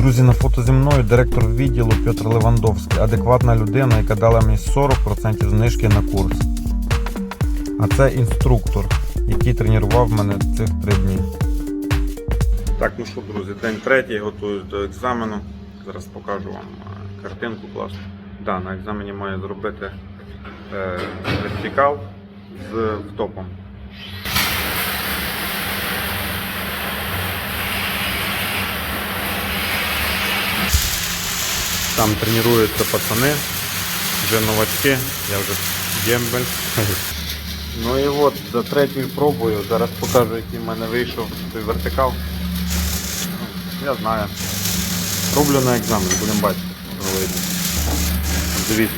Друзі, на фото зі мною директор відділу Петр Левандовський, адекватна людина, яка дала мені 40% знижки на курс. А це інструктор, який тренував мене цих три дні. Так, ну що, друзі, день третій, готуюсь до екзамену. Зараз покажу вам е, картинку класну. Да, на екзамені маю зробити е, вертикал з втопом. Там тренуються пацани, вже новачки, я вже дембель. Ну і от за третьою пробою, зараз покажу, який в мене вийшов той вертикал. Ну, Я знаю. Роблю на екзамен, будемо бачити. Дивіться.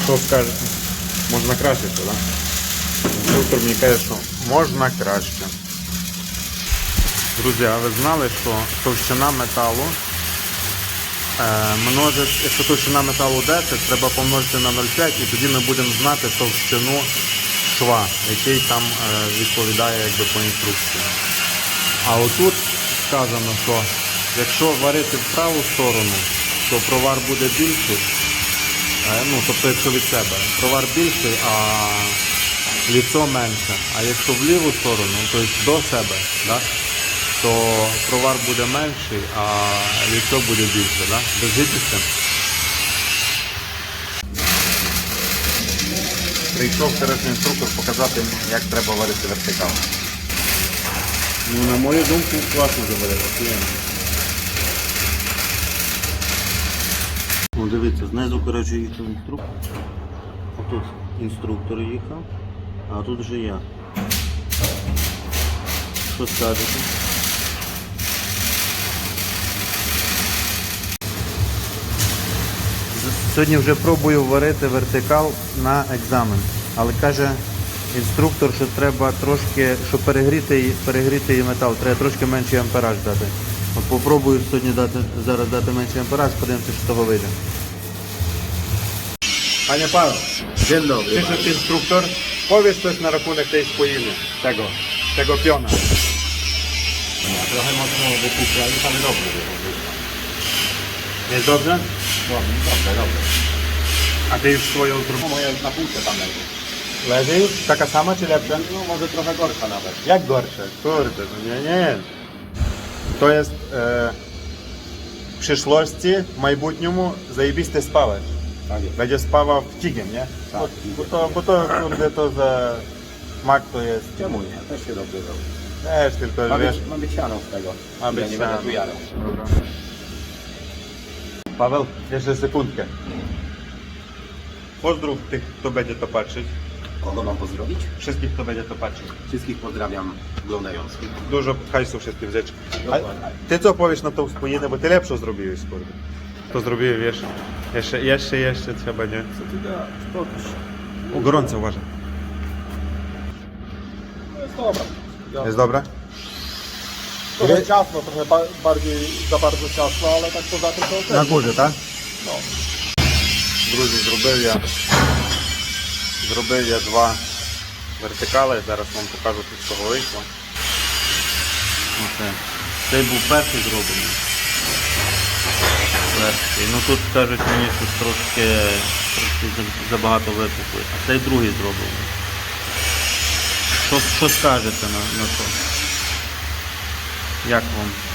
І Що скажете? Можна краще, так? Да? Інструктор мені каже, що можна краще. Друзі, а ви знали, що товщина металу е, множить, якщо товщина металу 10, треба помножити на 0,5 і тоді ми будемо знати товщину шва, який там е, відповідає якби, по інструкції. А отут сказано, що якщо варити в праву сторону, то провар буде більший. Е, Ну, тобто, якщо від себе, провар більший, а ліцо менше. А якщо в ліву сторону, тобто до себе, да, то провар буде менший, а ліцо буде більше. Да? Цим? Прийшов коротше, інструктор показати, як треба варити вертикал. Ну, на мою думку, класно заварили. Ну, дивіться, знизу, коротше, їхав інструктор. Отут інструктор їхав, а тут вже я. Що скажете? Сьогодні вже пробую варити вертикал на екзамен. Але каже інструктор, що треба трошки, щоб перегріти, перегріти її метал, треба трошки менший ампераж дати. От попробую сьогодні дати, зараз дати менший ампераж, подивимося, що з того вийде. Пане Павло, Dzień dobry. przyszedł instruktor. Powiedz coś na rachunek tej spoiny, tego, tego piona. Trochę mocno wypuszczali, ale dobrze było. Jest dobrze? Dobrze, dobrze, dobrze. A ty już swoją No zrobiłeś? moje na półce tam leży. Leży już? Taka sama czy lepsza? No może trochę gorsza nawet. Jak gorsze? Kurde, no nie, nie. To jest e, w przyszłości, w майбутньому заєбісти спалиш. Tak jest. Będzie spawał w tigiem, nie? Tak, Bo, tigiem. bo, to, bo to kurde to za mak to jest. Czemu nie? Też się dobrze robi. Też tylko Ma wiesz. być, ma być siano z tego. Ma Ja być nie siano. będę tu jarał. Dobra. Paweł, jeszcze sekundkę. Pozdrów tych, kto będzie to patrzeć. Kogo mam pozdrowić? Wszystkich, kto będzie to patrzył. Wszystkich pozdrawiam oglądających. Dużo hajsu się z tym rzeczy. No ty co powiesz na tą wspominę, no bo ty lepszo zrobiłeś, kurde. To zrobiłem, wiesz, jeszcze, jeszcze, jeszcze trzeba, nie? Co ty da? Pokaż. O, gorąco uważam. To no jest dobra. Ja. Jest dobra? Trochę Gry... ciasno, trochę ba bardziej, za bardzo ciasno, ale tak poza tym to okej. Na górze, tak? No. Gruzi zrobili, ja. Зробив я два вертикали, зараз вам покажу тут з того вийшло. Оце. Цей був перший зроблений. Перший. Ну тут кажуть мені, що трошки, трошки забагато випукли. А цей другий зроблений. Що, що скажете на, на то? Як вам?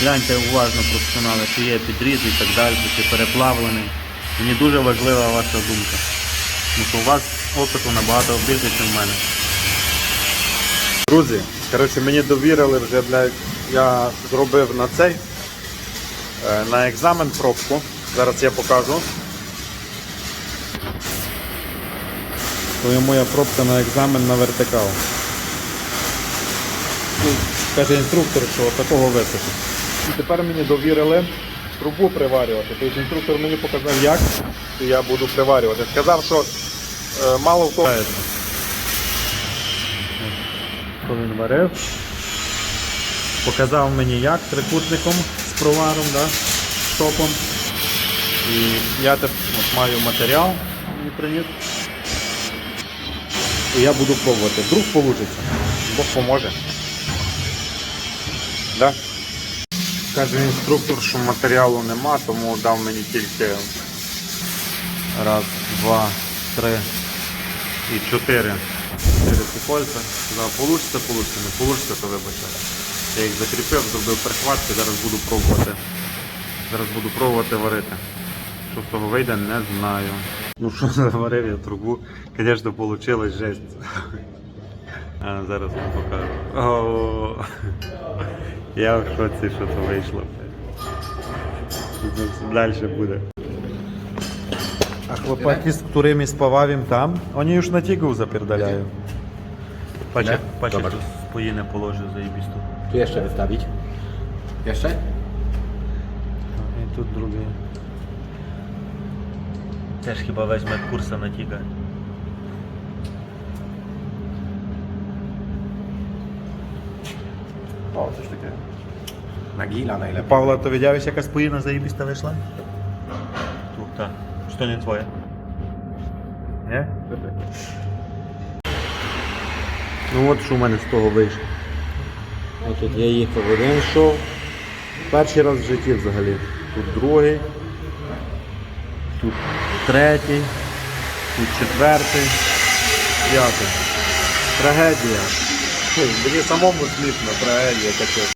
Гляньте уважно професіонали, чи є підріз і так далі, чи переплавлений. Мені дуже важлива ваша думка. Тому що у вас опиту набагато більше, ніж в мене. Друзі, коротше, мені довірили вже, блядь, я зробив на цей, е, на екзамен пробку. Зараз я покажу. То є моя пробка на екзамен на вертикал. Каже інструктор, що такого високо. І тепер мені довірили трубу приварювати. Тобто інструктор мені показав, як і я буду приварювати. Сказав, що е, мало в тому. Він варив. Показав мені як трикутником з проваром, да? з топом. І я тепер маю матеріал, мені приніс. І я буду пробувати. Вдруг вийде. Бог поможе. Да? Каже інструктор, що матеріалу нема, тому дав мені тільки раз, два, три і чотири. Чотири ці кольця. Сказав, получиться, получиться, не получиться, то вибачаю. Я їх закріпив, зробив прихватки, зараз буду пробувати. Зараз буду пробувати варити. Що з того вийде, не знаю. Ну що заварив я трубу. Звісно, вийшло жесть. А, зараз вам покажу. Я в шоці, що то вийшло. Далі буде. А хлопаки, z którymi spawałem tam, oni już na tigu zapierdalają. Patrz, Nie? patrz jak Zobacz. tu spojinę położył zajebisto. Tu jeszcze wystawić. Jeszcze? I tu drugi. Też chyba wezmę kursa na tiga. О, це ж таке. Na gila najlepiej. Павла, то jaka spojina zajebista wyszła? Tu, tak. Czy to nie twoje? Nie? Ну от що в мене з того вийшло. Тут я їхав один шов. Перший раз в житті взагалі. Тут другий, тут третій, тут четвертий, п'ятий. Трагедія. Мені самому смішно, трагедія таке.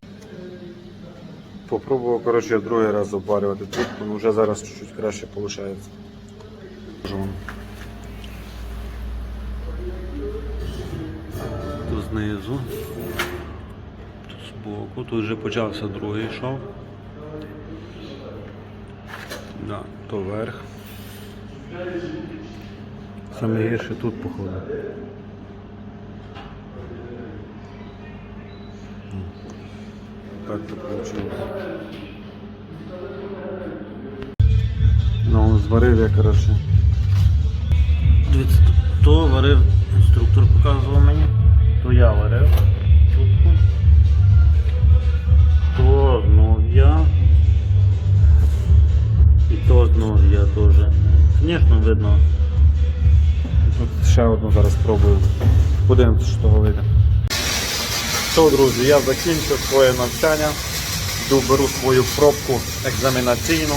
Попробував, коротше, другий раз обварювати трубку, ну вже зараз чуть-чуть краще виходить. Тут знизу. Тут збоку. Тут вже почався другий шов. Да, то верх. Саме гірше тут походу. Так то вийшло. Ну, зварив я, коротше. Дивіться, то варив інструктор показував мені, то я варив трубку. То знов я. І то знов я теж. Звісно, видно. Тут ще одну зараз спробую. Подивимося, що того вийде. Що, друзі, я закінчив своє навчання. Йду, беру свою пробку екзаменаційну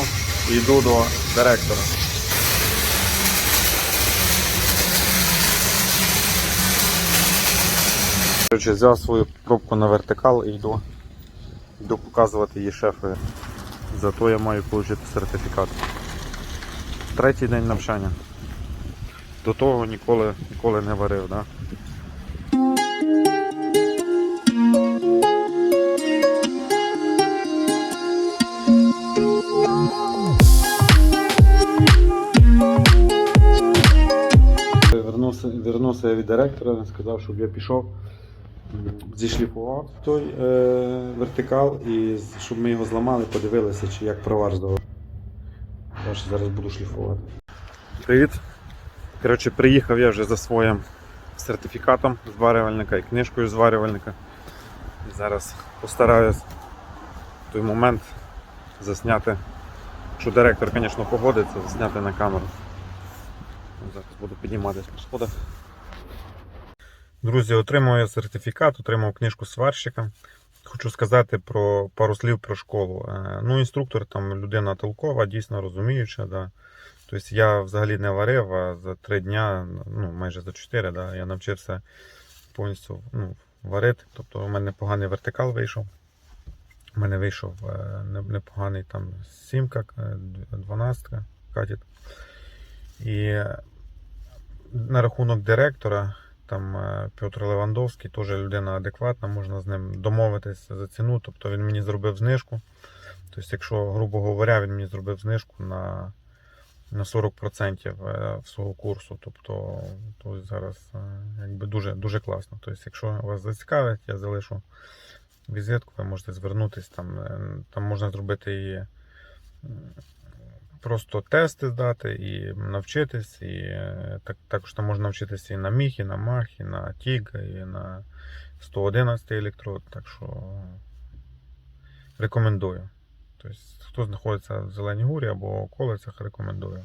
і йду до директора. Взяв свою пробку на вертикал і йду, йду показувати її шефові. Зато я маю отримати сертифікат. Третій день навчання. До того ніколи, ніколи не варив, да? Вернувся я від директора, сказав, щоб я пішов, зішліфував той е, вертикал і щоб ми його зламали, подивилися, чи як провар здавав. Зараз буду шліфувати. Привіт. Коротше, приїхав я вже за своїм сертифікатом зварювальника і книжкою зварювальника. І зараз постараюсь в той момент засняти, якщо директор, звісно, погодиться, зняти на камеру. Зараз буду підніматися по сходах. Друзі, отримав я сертифікат, отримав книжку сварщика. Хочу сказати про пару слів про школу. Е, Ну, інструктор там людина толкова, дійсно розуміюча. Да. Тобто я взагалі не варив, а за три дня, ну майже за чотири, да, я навчився повністю ну, варити. Тобто у мене поганий вертикал вийшов. У мене вийшов е, непоганий там сімка, е, дванадцятка катет. І на рахунок директора, там е, Петр Левандовський, теж людина адекватна, можна з ним домовитися за ціну. Тобто він мені зробив знижку. Тобто, якщо, грубо говоря, він мені зробив знижку на на 40% е, всього курсу. Тобто, то зараз е, якби дуже, дуже класно. Тобто, якщо вас зацікавить, я залишу візитку, ви можете звернутися, там, там можна зробити і просто тести здати, і навчитись, і е, так, також там можна навчитися і на міг, і на мах, і на тіг, і на 111 електрод. Так що рекомендую. Тобто, хто знаходиться в Зеленій Гурі або околицях, рекомендую.